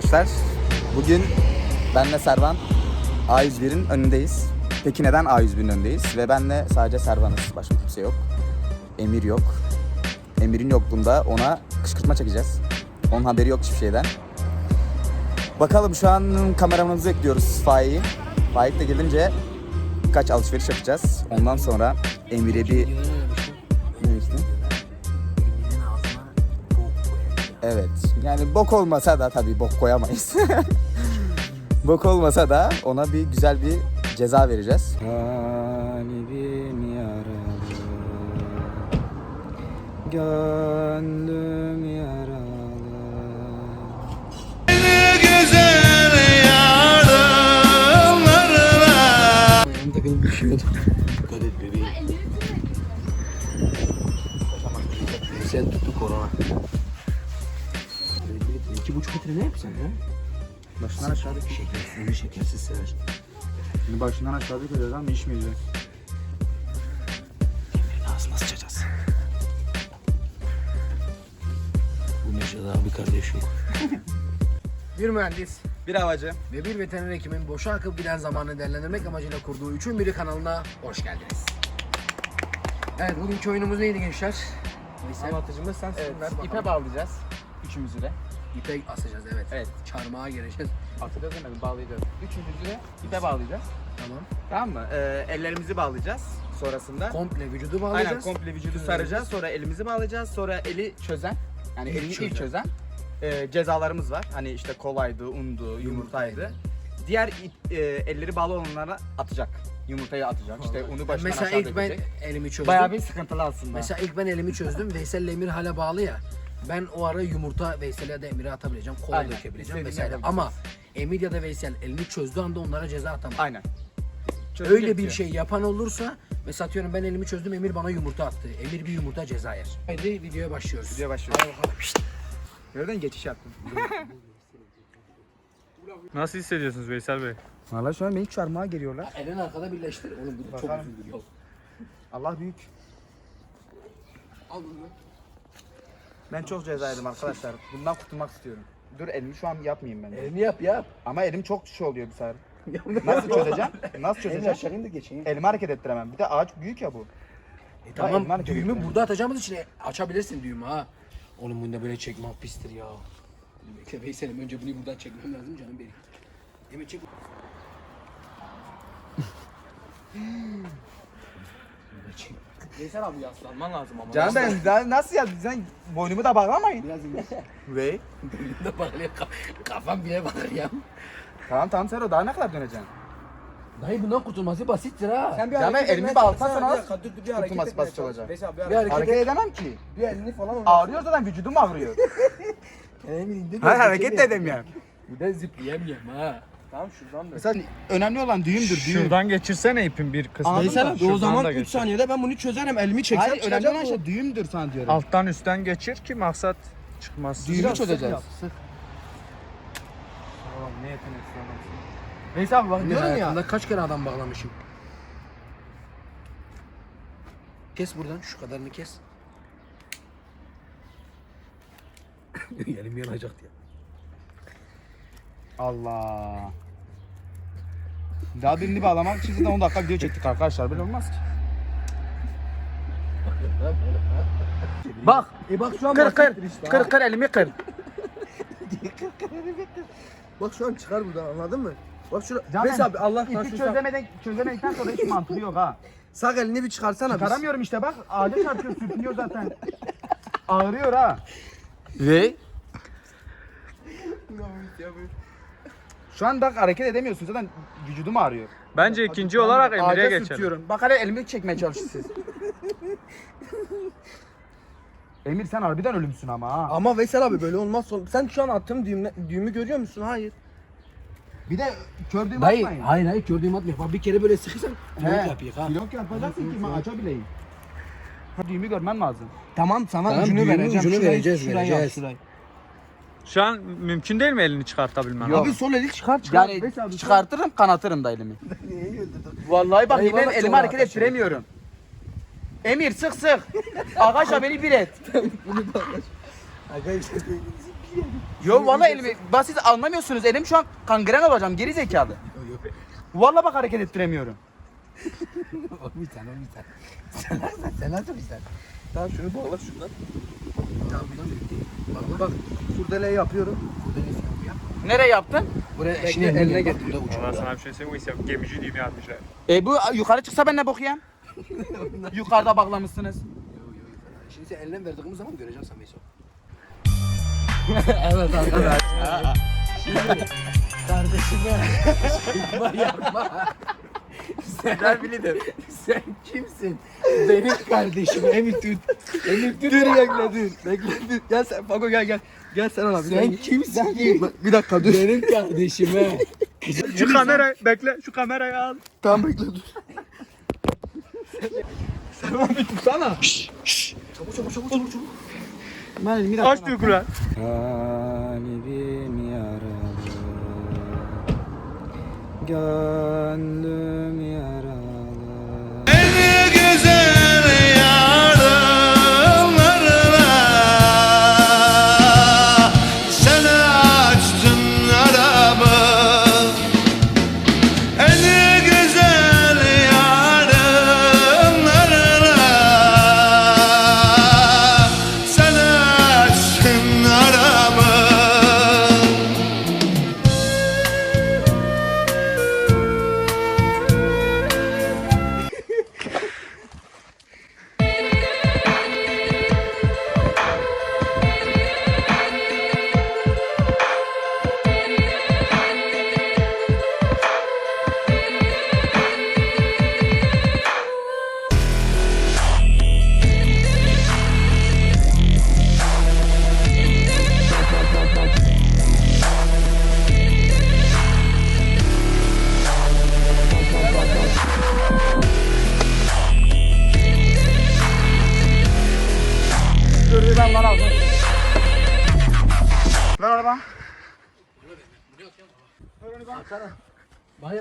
arkadaşlar. Bugün benle Servan A101'in önündeyiz. Peki neden A101'in önündeyiz? Ve benle sadece Servan'ız. Başka kimse yok. Emir yok. Emir'in yokluğunda ona kışkırtma çekeceğiz. Onun haberi yok hiçbir şeyden. Bakalım şu an kameramanımızı bekliyoruz Faik'i. Faik de gelince birkaç alışveriş yapacağız. Ondan sonra Emir'e bir... Evet. Yani bok olmasa da tabii bok koyamayız. bok olmasa da ona bir güzel bir ceza vereceğiz. Kalbim yaralı. Gönlüm yaralı. Ayağım takılıp düşüyordu. Dikkat et bebeğim. Sen tuttu korona. İki buçuk litre ne yapacaksın ya? Başından aşağı dök. Şekersiz, şekersiz sever. Şimdi başından aşağı dökeceğiz ama içmeyeceğiz. Ağzına sıçacağız. Bu Necdet abi kardeşim. Bir mühendis Bir havacı. ve bir veteriner hekimin boşa akıp giden zamanı değerlendirmek amacıyla kurduğu üçün biri kanalına hoş geldiniz. Evet bugünkü oyunumuz neydi gençler? Anlatıcımız sensin. Evet. İpe bağlayacağız. Üçümüzü de. İpe asacağız evet. Evet. Çarmıha gireceğiz. Atacağız hemen bağlayacağız. Üçümüzü de ipe bağlayacağız. Tamam. Tamam mı? Ee, ellerimizi bağlayacağız sonrasında. Komple vücudu Aynen bağlayacağız. komple vücudu Bütün saracağız. Sonra elimizi bağlayacağız. Sonra eli çözen. Yani İlk elini çözen. ilk çözen. e, cezalarımız var. Hani işte kolaydı, undu, yumurtaydı. Diğer ip- e, elleri bağlı olanlara atacak. Yumurtayı atacak. İşte unu baştan Mesela aşağı ilk ben dökecek. elimi çözdüm. Bayağı bir sıkıntılı aslında. Mesela ilk ben elimi çözdüm. Veysel ile Emir hala bağlı ya. Ben o ara yumurta Veysel'e ya da Emir'e atabileceğim. Kola Aynen. dökebileceğim İstediğini vesaire. Ama Emir ya da Veysel elini çözdüğü anda onlara ceza atamam. Aynen. Çözecek Öyle bir diyor. şey yapan olursa mesela atıyorum ben elimi çözdüm Emir bana yumurta attı. Emir bir yumurta ceza yer. Haydi videoya başlıyoruz. Videoya başlıyoruz. Hadi bakalım. Şşt. Nereden geçiş yaptın? Nasıl hissediyorsunuz Veysel Bey? Valla şu an beni çarmıha geliyorlar. Elin arkada birleştir. Oğlum bu çok Bakalım. Allah büyük. Al bunu. Ben çok ceza yedim arkadaşlar. Bundan kurtulmak istiyorum. Dur elimi şu an yapmayayım ben. Elini yap yap. Ama elim çok şey oluyor bir sefer. Nasıl çözeceğim? Nasıl Elini çözeceğim? aşağı indir geçeyim. Elimi hareket ettiremem. Bir de ağaç büyük ya bu. E tamam elini hareket düğümü ettiremem. burada atacağımız için açabilirsin düğümü ha. Oğlum bunu da böyle çekmek pistir ya. Dur Bekle Veysel'im önce bunu buradan çekmem lazım canım benim. Emir çek. Çek. Veysel abi yaslanman lazım ama. Canım ben daha nasıl ya? Sen boynumu da bağlamayın. Biraz indir. Ve Boynumda bağlıyor. Ka- Kafam bile bağır ya. tamam tamam Sero daha ne kadar döneceksin? Dayı bundan kurtulması basittir ha. Sen bir Ya ben hareket elimi etmeye bağlasam çalışsana, sana bir dakika, dur, dur, bir hareket kurtulması etmeye basit çalış. olacak. Veysel, bir Bir hareket. hareket, edemem ki. Bir elini falan oynat. Ağrıyor zaten vücudum ağrıyor. Hayır hareket de edemiyorum. Bir de zıplayamıyorum ha. Tamam şuradan da. Mesela önemli olan düğümdür düğüm. Şuradan geçirsene ipin bir kısmını. Anladın Veysel mı? o zaman da 3 geçir. saniyede ben bunu çözerim. Elimi çeksem Hayır önemli olan şey düğümdür sana diyorum. Alttan üstten geçir ki maksat çıkmaz. Düğümü çözeceğiz. Ne yetenekli adamsın. Veysel abi bak diyorum ya. kaç kere adam bağlamışım. Kes buradan şu kadarını kes. Elim yanacak diye. Allah. Daha birini bağlamak için de 10 dakika video çektik arkadaşlar. Böyle olmaz ki. Bak. E bak şu an Kır kır. işte, ha. Kır kır elimi kır. Bak şu an çıkar buradan anladın mı? Bak şurada. Veysel abi Allah İpi çözemeden, çözemedikten sonra hiç mantığı yok ha. sağ elini bir çıkarsana biz. Çıkaramıyorum işte bak. Ağaca çarpıyor sürtünüyor zaten. Ağrıyor ha. Ve? Şu an bak hareket edemiyorsun zaten vücudum ağrıyor. Bence ikinci olarak Emir'e Ağaca geçelim. sürtüyorum. Bak hele elimi çekmeye çalışıyorsunuz. Emir sen harbiden ölümsün ama ha. Ama Veysel abi böyle olmaz. son- Sen şu an attığım düğümle, düğümü görüyor musun? Hayır. Bir de kör düğüm Dayı atmayın. hayır hayır gördüğüm atmıyor. Bak bir kere böyle sıkırsan pilot yapıyor ha. Pilot yapacaksın ki ben açabileyim. Düğümü görmen lazım. Tamam sana Tamam, ucunu düğümün vereceğim. ucunu Şurayı- vereceğiz, şurayı vereceğiz. şurayı. Şu an mümkün değil mi elini çıkartabilmen? Yok. Abi sol eli çıkar çıkar. Yani abi, çıkartırım kanatırım da elimi. Vallahi bak vallahi elimi hareket rahat ettiremiyorum. Emir sık sık. Arkadaşlar beni bir et. Arkadaşlar Yo valla elimi basit anlamıyorsunuz. Elim şu an kangren olacağım geri zekalı. Valla bak hareket ettiremiyorum. O bir tane, o bir tane. Sen nasıl, sen nasıl bir tane? Tamam şunu bağla. Tamam, yürü. Bak, bak. Kurdeleyi yapıyorum. Nereye yaptın? Buraya eşini eline eline getir. Valla sana bir şey söyleyeyim mi? Gemici diye mi yazmışlar? E bu yukarı çıksa ben ne bokuyam? Yukarıda bağlamışsınız. Şimdi sen eline verdiğimiz zaman göreceksin sen Veysel. evet arkadaşlar. Şimdi kardeşime yapma Sen bilirim. Sen kimsin? Benim kardeşim Emir tut. Emir tut. Dur bekle dur. Bekle dur. Gel sen Fago gel gel. Gel sen ona. Sen kimsin ki? Bir dakika dur. Benim kardeşime. Şu kamerayı bekle şu kamerayı al. Tamam bekle dur. Servan bir tutsana. Çabuk çabuk çabuk çabuk çabuk. Ben bir dakika. Aç Kur'an. Kalbim yaralı Gönlüm yaralı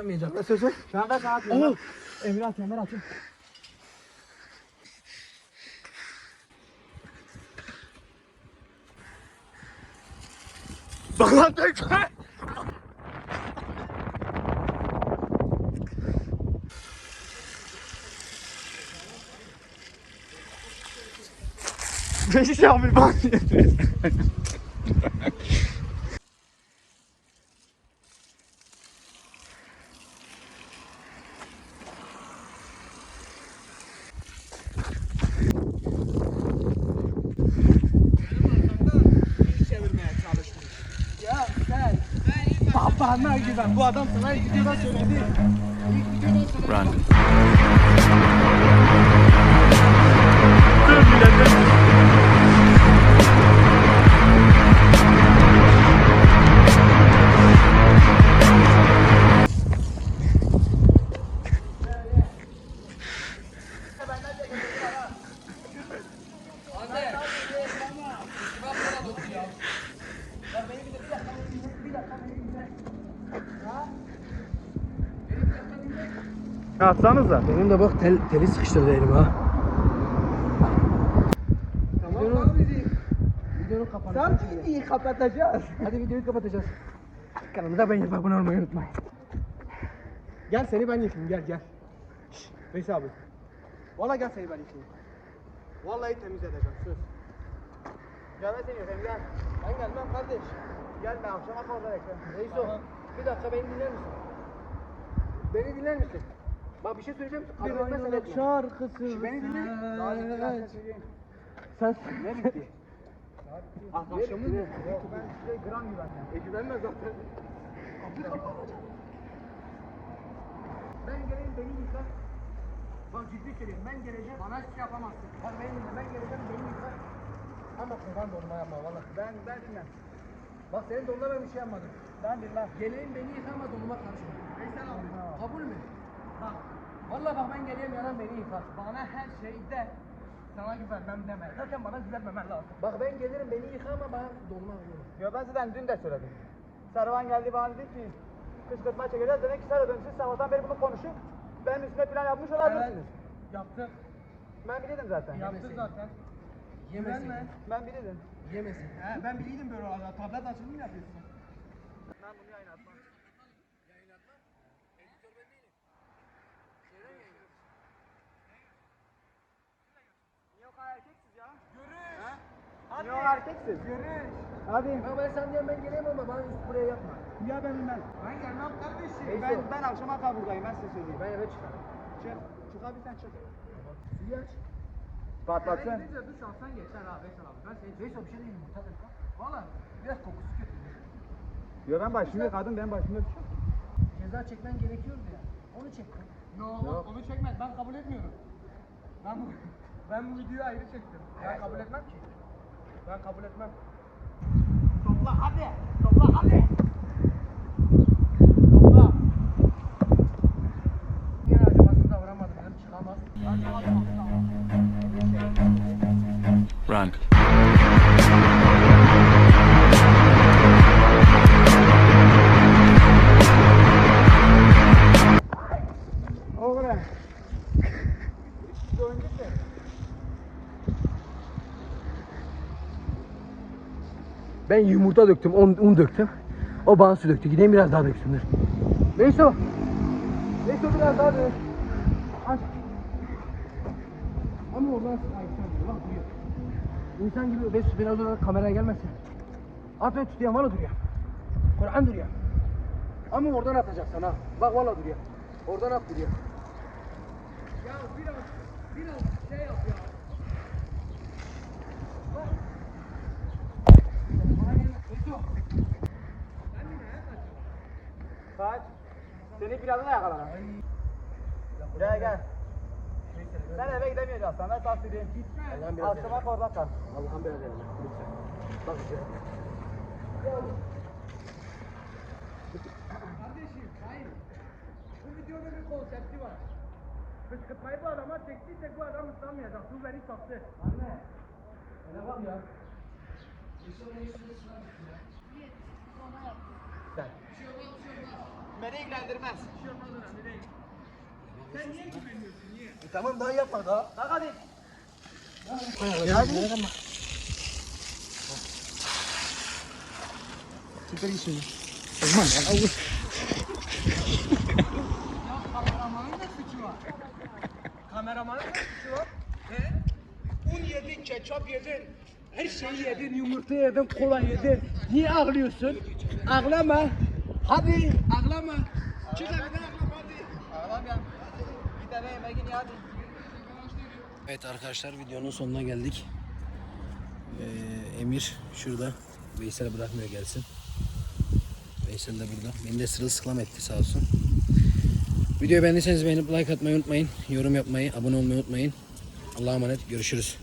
Bana yapmayacak. Söz ver. An ver sana atıyorum Emir at Emir atın. Bak lan bekle. Beşi Şamil bak. Babana güven. Bu adam sana ilk videodan söyledi. Dur Atsanıza. Benim de bak tel, teli sıkıştırdı elim ha. Tamam abi. Videonun kapanışı. Tam videoyu kapatacağız. Hadi videoyu kapatacağız. Kanalımıza ben abone olmayı unutmayın. Gel seni ben yıkayayım gel gel. Şşş Veysel abi. Valla gel seni ben yıkayayım. Vallahi temiz edeceğim söz. Gel ben seni yıkayayım gel. Ben gelmem kardeş. Gel ben akşama kadar eklerim. Reiso bir dakika beni dinler misin? Beni dinler misin? Bak bir şey söyleyeceğim. Etmezsen etme. şarkısı. Beni dinle. Daha güzel söyleyeyim. Sen ne bitti? Yok ben size gram güvenmem. E güvenme zaten. Ben geleyim beni yıkar. Bak ciddi söylüyorum ben geleceğim. Bana hiçbir şey yapamazsın. Bak beni dinle ben geleceğim beni yıkar. Ama kurban dolma yapma valla. Ben ben bilmem. Bak senin donuna ben bir şey yapmadım. Ben bilmem. Geleyim beni yıkar ama donuma karışma. Veysel abi. Kabul mü? Bak. Valla bak ben geleyim yalan beni yıkar. Bana her şeyde sana güvenmem deme. Zaten bana güvenmemen lazım. Bak ben gelirim beni yıkar ama bana donuma karışma. Yo ben zaten dün de söyledim. Servan geldi bana dedi ki kışkırtma çekeceğiz. Demek ki Servan siz sabahtan beri bunu konuşup benim üstüne plan yapmış olabilirsiniz. Yaptık. Ben bilirdim zaten. Yaptık zaten. Yemesin. Ben bilirdim. Yemesin. He, ben biliyordum böyle olacak. Tablet açılımı mı yapıyorsun? Ben bunu yayınlatmam. Yok erkeksiz ya. Görüş. Hadi. Yok erkeksiz. Görüş. Hadi. Ya ben sen diyorum ben geleyim ama bana üst buraya yapma. Ya ben bilmem. Ben gelmem kardeşim. Neyse. Ben, ben akşama kadar buradayım ben size söyleyeyim. Ben eve çıkarım. Çık. Çık abi sen çık. Suyu aç. Patlatsın. gidince duş alsan geçer abi Veysel abi. Ben seni Veysel bir şey diyeyim mi? Tabii. Valla biraz kokusu kötü. Yo ben başımı yıkadım ben başımda yok. Ceza çekmen gerekiyordu ya. Onu çektim. Yok. Onu çekmez. Ben kabul etmiyorum. Ben bu ben bu videoyu ayrı çektim. Ben kabul etmem ki. Ben kabul etmem. Topla hadi. Topla hadi. Topla. Yine acımasız davranmadı dedim çıkamaz. Run. Oğlum. Ben yumurta döktüm, un, un döktüm. O bana su döktü. Gideyim biraz daha döksünler. Neyse o. Neyse o biraz daha dök. Ama oradan Ay, sen bak duyuyor. İnsan gibi beş biraz olarak kameraya gelmesin. Aferin tutuyor, valla duruyor. Kur'an duruyor. Ama oradan atacaksın ha. Bak valla duruyor. Oradan at duruyor. Ya biraz, biraz şey yap ya. Kaç. Seni birazdan da yakalarım. Gel gel. Sen eve gidemeyeceksin. Ben sana söyleyeyim. Biraz Akşama orada kal. Allah'ım biraz yanına. Lütfen. Bak işte. Kardeşim hayır. Bu videonun bir konsepti var. Kışkırtmayı bu adama çektiysek bu adam ıslanmayacak. Bu beni sattı. Anne. Hele bak ya. Beni ilgilendirmez. E tamam daha yapma daha. Bak hadi. Süper iyisin. Kameramanın da suçu var. Kameramanın da suçu var. He? Un yedin, ketçap yedin. Her şeyi yedin, yumurta yedin, kola yedin. Niye ağlıyorsun? Ağlama. Hadi ağlama. Çık evinden ağlama hadi. Ağlama. Git eve yemeğini hadi. Evet arkadaşlar videonun sonuna geldik. Ee, Emir şurada. Veysel bırakmıyor gelsin. Veysel de burada. Beni de sırılsıklam etti sağ olsun. Videoyu beğendiyseniz beğenip like atmayı unutmayın. Yorum yapmayı, abone olmayı unutmayın. Allah'a emanet. Görüşürüz.